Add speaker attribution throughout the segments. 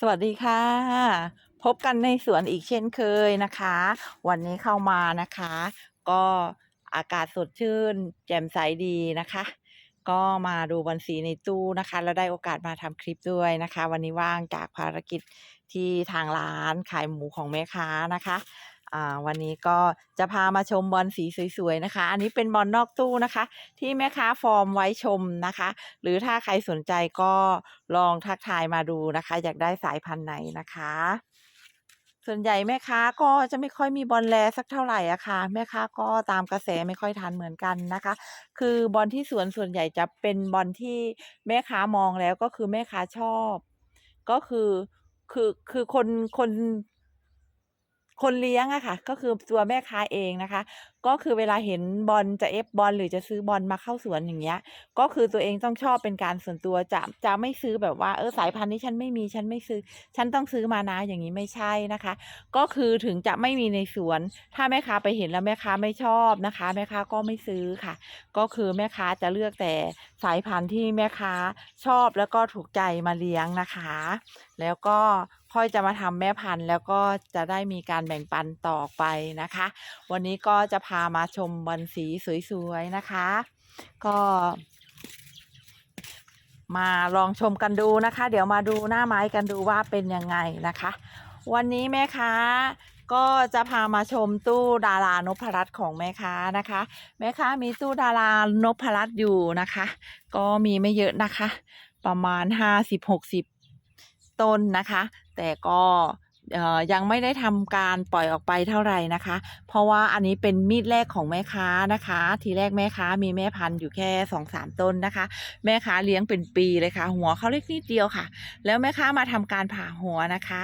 Speaker 1: สวัสดีค่ะ พบกันในสวนอีกเช่นเคยนะคะ วันนี้เข้ามานะคะ ก็อากาศสดชื่น แจ่มใสดีนะคะ ก็มาดูบอลสีในตู้นะคะ แล้วได้โอกาสมาทำคลิปด้วยนะคะ วันนี้ว่างจากภารกิจที่ทางร้านขายหมูของแม่ค้านะคะวันนี้ก็จะพามาชมบอลสีสวยๆนะคะ อันนี้เป็นบอลนอกตู้นะคะ ที่แม่ค้าฟอร์มไว้ชมนะคะ หรือถ้าใครสนใจก็ลองทักทายมาดูนะคะ อยากได้สายพันธุ์ไหนนะคะ ส่วนใหญ่แม่ค้าก็จะไม่ค่อยมีบอลแลสักเท่าไหร่อะค่ะ แม่ค้าก็ตามกระแสไม่ค่อยทันเหมือนกันนะคะ คือบอลที่สวนส่วนใหญ่จะเป็นบอลที่แม่ค้ามองแล้วก็คือแม่ค้าชอบ ก็คือคือคือคนคน คนเลี้ยงอะค่ะ ก็คือตัวแม่ค้าเองนะคะ ก็คือเวลาเห็นบอลจะเอฟบอลหรือจะซื้อบอลมาเข้าสวนอย่างเงี้ย ก็คือตัวเองต้องชอบเป็นการส่วนตัวจะจะไม่ซื้อแบบว่าเออสายพันธุ์นี้ฉันไม่มีฉันไม่ซื้อ ฉันต้องซื้อมานะอย่างนี้ไม่ใช่นะคะ ก็คือถึงจะไม่มีในสวน ถ้าแม่ค้าไปเห็นแล้วแม่ค้าไม่ชอบนะคะ แม่ค้าก็ไม่ซื้อค่ะ ก็คือแม่ค้าจะเลือกแต่สายพันธุ์ที่แม่ค้าชอบแล้วก็ถูกใจมาเลี้ยงนะคะ แล้วก็ ค่อยจะมาทำแม่พันธุ์แล้วก็จะได้มีการแบ่งปันต่อไปนะคะ วันนี้ก็จะพามาชมบอลสีสวยๆนะคะ ก็ มาลองชมกันดูนะคะ เดี๋ยวมาดูหน้าไม้กันดูว่าเป็นยังไงนะคะ วันนี้แม่ค้าก็จะพามาชมตู้ดารานพรัตน์ของแม่ค้านะคะ แม่ค้ามีตู้ดารานพรัตน์อยู่นะคะ ก็มีไม่เยอะนะคะ ประมาณห้าสิบหกสิบ ต้นนะคะ แต่ก็ ยังไม่ได้ทำการปล่อยออกไปเท่าไหร่นะคะ เพราะว่าอันนี้เป็นมีดแรกของแม่ค้านะคะ ทีแรกแม่ค้ามีแม่พันธุ์อยู่แค่สองสามต้นนะคะ แม่ค้าเลี้ยงเป็นปีเลยค่ะ หัวเขาเล็กนิดเดียวค่ะ แล้วแม่ค้ามาทำการผ่าหัวนะคะ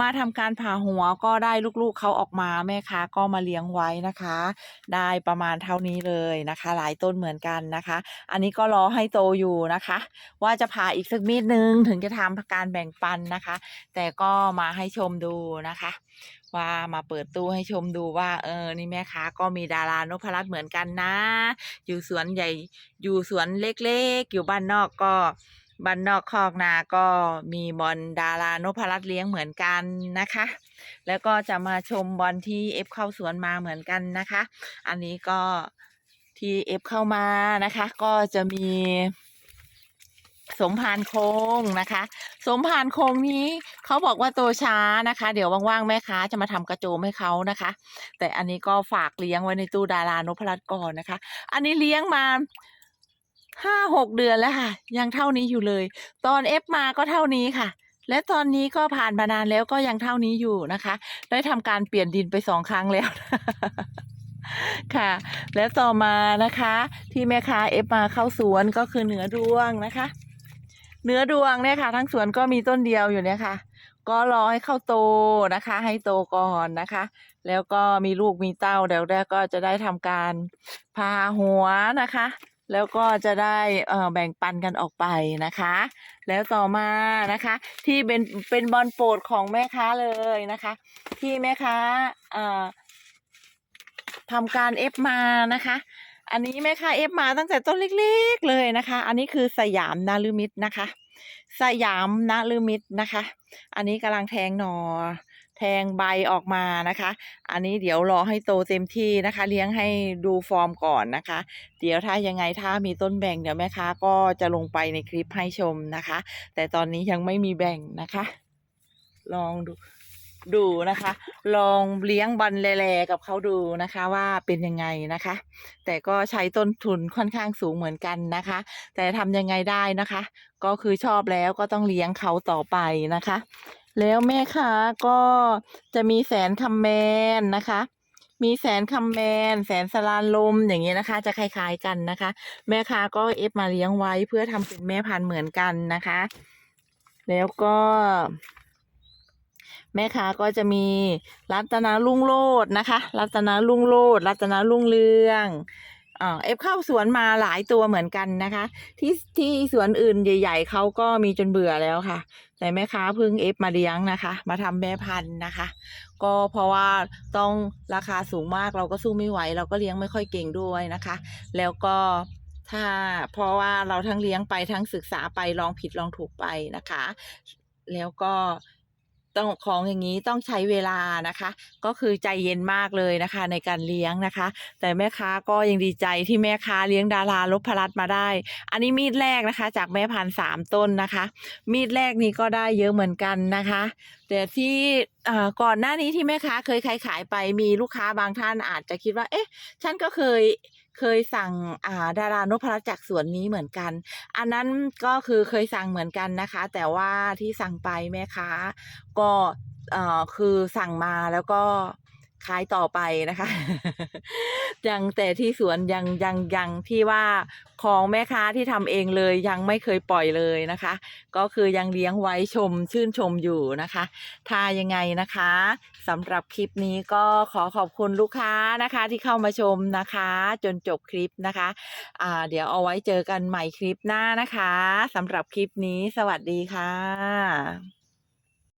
Speaker 1: มาทำการผ่าหัวก็ได้ลูกๆเขาออกมาแม่ค้าก็มาเลี้ยงไว้นะคะ ได้ประมาณเท่านี้เลยนะคะ หลายต้นเหมือนกันนะคะ อันนี้ก็รอให้โตอยู่นะคะ ว่าจะผ่าอีกสักมีดนึงถึงจะทำการแบ่งปันนะคะ แต่ก็มาให้ชมดูนะคะ ว่ามาเปิดตู้ให้ชมดูว่า เออ นี่แม่ค้าก็มีดารานพรัตน์เหมือนกันนะ อยู่สวนใหญ่อยู่สวนเล็กๆ อยู่บ้านนอกก็บ้านนอกคอกนาก็มีบอลดารานพรัตน์เลี้ยงเหมือนกันนะคะ แล้วก็จะมาชมบอลที่เอฟเข้าสวนมาเหมือนกันนะคะ อันนี้ก็ที่เอฟเข้ามานะคะ ก็จะมี สมพานโคงนะคะ สมพานโคงนี้เขาบอกว่าโตช้านะคะ เดี๋ยวว่างๆแม่ค้าจะมาทำกระโจมให้เขานะคะ แต่อันนี้ก็ฝากเลี้ยงไว้ในตู้ดารานพรัตน์ก่อนนะคะ อันนี้เลี้ยงมาห้าหกเดือนแล้วค่ะ ยังเท่านี้อยู่เลย ตอนเอฟมาก็เท่านี้ค่ะ และตอนนี้ก็ผ่านมานานแล้วก็ยังเท่านี้อยู่นะคะ ได้ทำการเปลี่ยนดินไปสองครั้งแล้วค่ะ แล้วต่อมานะคะ ที่แม่ค้าเอฟมาเข้าสวนก็คือเหนือดวงนะคะ เนื้อดวงเนี่ยค่ะ ทั้งสวนก็มีต้นเดียวอยู่เนี่ยค่ะ ก็รอให้เข้าโตนะคะ ให้โตก่อนนะคะ แล้วก็มีลูกมีเต้าเดี๋ยวแล้ก็จะได้ทำการพาหัวนะคะ แล้วก็จะได้แบ่งปันกันออกไปนะคะ แล้วต่อมานะคะ ที่เป็นเป็นบอลโปรดของแม่ค้าเลยนะคะ ที่แม่ค้าทำการเอฟมานะคะ อันนี้แม่ค้าเอฟมาตั้งแต่ต้นเล็กๆเลยนะคะ อันนี้คือสยามนาลืมิตนะคะ สยามนาลืมิตนะคะ อันนี้กำลังแทงหนอแทงใบออกมานะคะ อันนี้เดี๋ยวรอให้โตเต็มที่นะคะ เลี้ยงให้ดูฟอร์มก่อนนะคะ เดี๋ยวถ้ายังไงถ้ามีต้นแบ่งเดี๋ยวแม่ค้าก็จะลงไปในคลิปให้ชมนะคะ แต่ตอนนี้ยังไม่มีแบ่งนะคะ ลองดู ดูนะคะ ลองเลี้ยงบอลแลๆกับเขาดูนะคะว่าเป็นยังไงนะคะ แต่ก็ใช้ต้นทุนค่อนข้างสูงเหมือนกันนะคะ แต่ทำยังไงได้นะคะ ก็คือชอบแล้วก็ต้องเลี้ยงเขาต่อไปนะคะ แล้วแม่ค้าก็จะมีแสนคำแมนนะคะมีแสนคำแมน แสนสลานลมอย่างเงี้ยนะคะ จะคล้ายๆกันนะคะ แม่ค้าก็เอฟมาเลี้ยงไว้เพื่อทำเป็นแม่พันธุ์เหมือนกันนะคะ แล้วก็ แม่ค้าก็จะมีรัตนาลุ่งโลดนะคะ รัตนาลุ่งโลด รัตนาลุ่งเรืองเอฟเข้าสวนมาหลายตัวเหมือนกันนะคะ ที่ที่สวนอื่นใหญ่ ๆเขาก็มีจนเบื่อแล้วค่ะ แต่แม่ค้าเพิ่งเอฟมาเลี้ยงนะคะ มาทำแม่พันธุ์นะคะ ก็เพราะว่าต้องราคาสูงมากเราก็สู้ไม่ไหว เราก็เลี้ยงไม่ค่อยเก่งด้วยนะคะ แล้วก็ถ้าเพราะว่าเราทั้งเลี้ยงไปทั้งศึกษาไปลองผิดลองถูกไปนะคะ แล้วก็ ต้องของอย่างนี้ต้องใช้เวลานะคะ ก็คือใจเย็นมากเลยนะคะ ในการเลี้ยงนะคะ แต่แม่ค้าก็ยังดีใจที่แม่ค้าเลี้ยงดารานพรัตมาได้ อันนี้มีดแรกนะคะ จากแม่พันสามต้นนะคะ มีดแรกนี้ก็ได้เยอะเหมือนกันนะคะ แต่ที่ ก่อนหน้านี้ที่แม่ค้าเคยขายขายไปมีลูกค้าบางท่านอาจจะคิดว่า เอ๊ะ ฉันก็เคยเคยสั่งอ่าดารานพรัตน์จากสวนนี้เหมือนกัน อันนั้นก็คือเคยสั่งเหมือนกันนะคะ แต่ว่าที่สั่งไปแม่ค้าก็คือสั่งมาแล้วก็ ขายต่อไปนะคะยังแต่ที่สวนยังยังยังที่ว่าของแม่ค้าที่ทำเองเลยยังไม่เคยปล่อยเลยนะคะ ก็คือยังเลี้ยงไว้ชมชื่นชมอยู่นะคะ ถ้ายังไงนะคะสำหรับคลิปนี้ก็ขอขอบคุณลูกค้านะคะที่เข้ามาชมนะคะ จนจบคลิปนะคะอ่าเดี๋ยวเอาไว้เจอกันใหม่คลิปหน้านะคะสำหรับคลิปนี้สวัสดีค่ะ